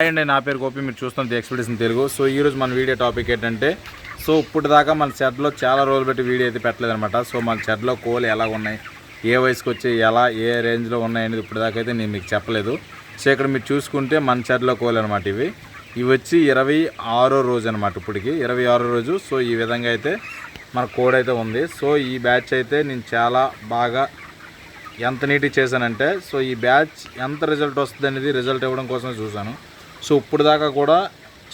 Hi అండి నా పేరు గోపి మీరు చూస్తున్నది ఎక్స్పెడిషన్ తెలుగు సో ఈ రోజు మన వీడియో టాపిక్ ఏంటంటే సో ఇప్పుడు దాకా మన షెడ్లో చాలా రోజులు పెట్టి వీడియో అయితే పెట్టలేదనమాట సో మన షెడ్లో కోళ్ళు ఎలా ఉన్నాయి ఏ వయసుకి వచ్చి ఎలా ఏ రేంజ్లో ఉన్నాయి అనేది ఇప్పుడు దాకా అయితే నేను మీకు చెప్పలేదు. సో ఇక్కడ మీరు చూసుకుంటే మన షెడ్లో కోళ్ళు అనమాట ఇవి. ఇవి వచ్చి ఇరవై ఆరో రోజు అనమాట ఇప్పటికి. ఇరవై ఆరో రోజు. సో ఈ విధంగా అయితే మన కోడ్ అయితే ఉంది. సో ఈ బ్యాచ్ అయితే నేను చాలా బాగా ఎంత నీట్గా చేశానంటే సో ఈ బ్యాచ్ ఎంత రిజల్ట్ వస్తుంది అనేది రిజల్ట్ ఇవ్వడం కోసం చూశాను. సో ఇప్పుడు దాకా కూడా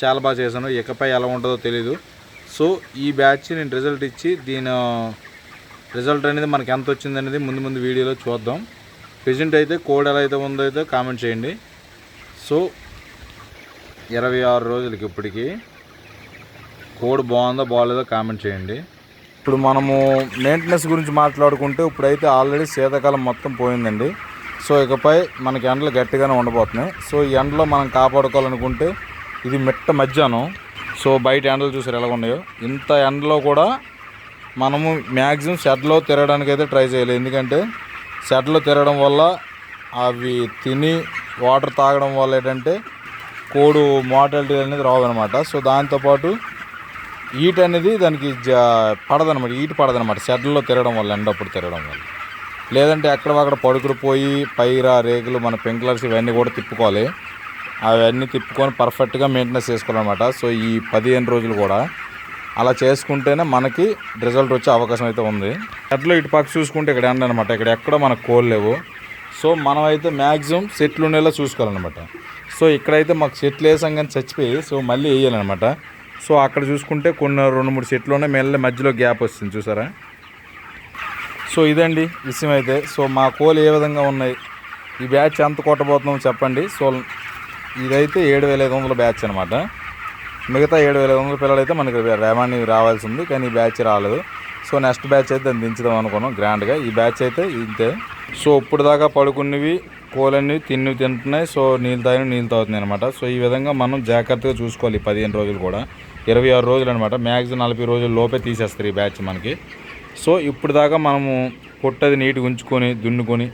చాలా బాగా చేశాను. ఇకపై ఎలా ఉంటుందో తెలీదు. సో ఈ బ్యాచ్ నేను రిజల్ట్ ఇచ్చి దీని రిజల్ట్ అనేది మనకి ఎంత వచ్చింది అనేది ముందు ముందు వీడియోలో చూద్దాం. ప్రెజెంట్ అయితే కోడ్ ఎలా అయితే ఉందో అయితే కామెంట్ చేయండి. సో ఇరవై ఆరు రోజులకి ఇప్పటికీ కోడ్ బాగుందో బాగాలేదో కామెంట్ చేయండి. ఇప్పుడు మనము మెయింటెనెన్స్ గురించి మాట్లాడుకుంటే ఇప్పుడైతే ఆల్రెడీ శీతాకాలం మొత్తం పోయిందండి. సో ఇకపై మనకి ఎండలు గట్టిగానే ఉండబోతున్నాయి. సో ఈ ఎండలో మనం కాపాడుకోవాలనుకుంటే ఇది మిట్ట మధ్యాహ్నం. సో బయట ఎండలు చూసారు ఎలా ఉన్నాయో. ఇంత ఎండలో కూడా మనము మ్యాక్సిమం షెడ్లో తిరగడానికి అయితే ట్రై చేయలేదు ఎందుకంటే షెడ్లో తిరగడం వల్ల అవి తిని వాటర్ తాగడం వల్ల ఏంటంటే కోడు మోటాలిటీ అనేది రావదనమాట సో దాంతోపాటు ఈట్ అనేది దానికి జ పడదనమాట. ఈట్ పడదనమాట. షెడ్లో తిరగడం వల్ల ఎండప్పుడు తిరగడం వల్ల. లేదంటే ఎక్కడ అక్కడ పడుకుని పోయి పైర రేకులు మన పెంకులర్స్ ఇవన్నీ కూడా తిప్పుకోవాలి. అవన్నీ తిప్పుకొని పర్ఫెక్ట్గా మెయింటెనెన్స్ చేసుకోవాలన్నమాట. సో ఈ పదిహేను రోజులు కూడా అలా చేసుకుంటేనే మనకి రిజల్ట్ వచ్చే అవకాశం అయితే ఉంది. అట్లా ఇటు పక్క చూసుకుంటే ఇక్కడ ఎండ అనమాట ఇక్కడ ఎక్కడ మనకు కోళ్ళు లేవు. సో మనం అయితే మ్యాక్సిమం సెట్లు ఉండేలా చూసుకోవాలన్నమాట. సో ఇక్కడైతే మాకు సెట్లు వేసాం కానీ చచ్చిపోయి సో మళ్ళీ వేయాలన్నమాట. సో అక్కడ చూసుకుంటే కొన్ని రెండు మూడు సెట్లు ఉన్నాయి. మెల్ల మధ్యలో గ్యాప్ వస్తుంది. చూసారా? సో ఇదండి విషయం అయితే సో మా కోళ్ళు ఏ విధంగా ఉన్నాయి? ఈ బ్యాచ్ ఎంత కొట్టబోతుందో చెప్పండి. సో ఇదైతే ఏడు వేల ఐదు వందల బ్యాచ్ అనమాట మిగతా ఏడు వేల ఐదు వందల పిల్లలు అయితే మనకి రేమాని రావాల్సి ఉంది కానీ ఈ బ్యాచ్ రాలేదు. సో నెక్స్ట్ బ్యాచ్ అయితే దాన్ని దించుదాం అనుకున్నాం గ్రాండ్గా. ఈ బ్యాచ్ అయితే ఇంతే. సో ఇప్పుడు దాకా పడుకున్నవి కోలన్నీ తిన్నవి తింటున్నాయి. సో నీళ్ళు తాగిన నీళ్ళు తాగుతున్నాయి అనమాట సో ఈ విధంగా మనం జాగ్రత్తగా చూసుకోవాలి పదిహేను రోజులు కూడా. ఇరవై ఆరు రోజులు అనమాట మ్యాక్సిమం నలభై రోజుల లోపే తీసేస్తారు ఈ బ్యాచ్ మనకి. సో ఇప్పుడు దాకా మనము పొట్టది నీట్గా ఉంచుకొని దున్నుకొని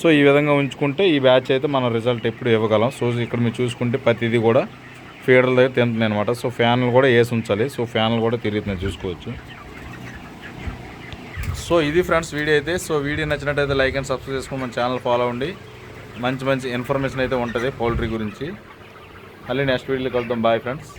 సో ఈ విధంగా ఉంచుకుంటే ఈ బ్యాచ్ అయితే మనం రిజల్ట్ ఎప్పుడు ఇవ్వగలం. సో ఇక్కడ మీరు చూసుకుంటే ప్రతిదీ కూడా ఫీడర్ల దగ్గర తింటుంది అనమాట సో ఫ్యాన్లు కూడా వేసి ఉంచాలి. సో ఫ్యాన్లు కూడా తిరుగుతున్నాయి చూసుకోవచ్చు. సో ఇది ఫ్రెండ్స్ వీడియో అయితే. సో వీడియో నచ్చినట్టయితే లైక్ అండ్ సబ్స్క్రైబ్ చేసుకుని మన ఛానల్ ఫాలో అవ్వండి. మంచి మంచి ఇన్ఫర్మేషన్ అయితే ఉంటుంది పౌల్ట్రీ గురించి. మళ్ళీ నెక్స్ట్ వీడియోలో కలుద్దాం. Bye friends.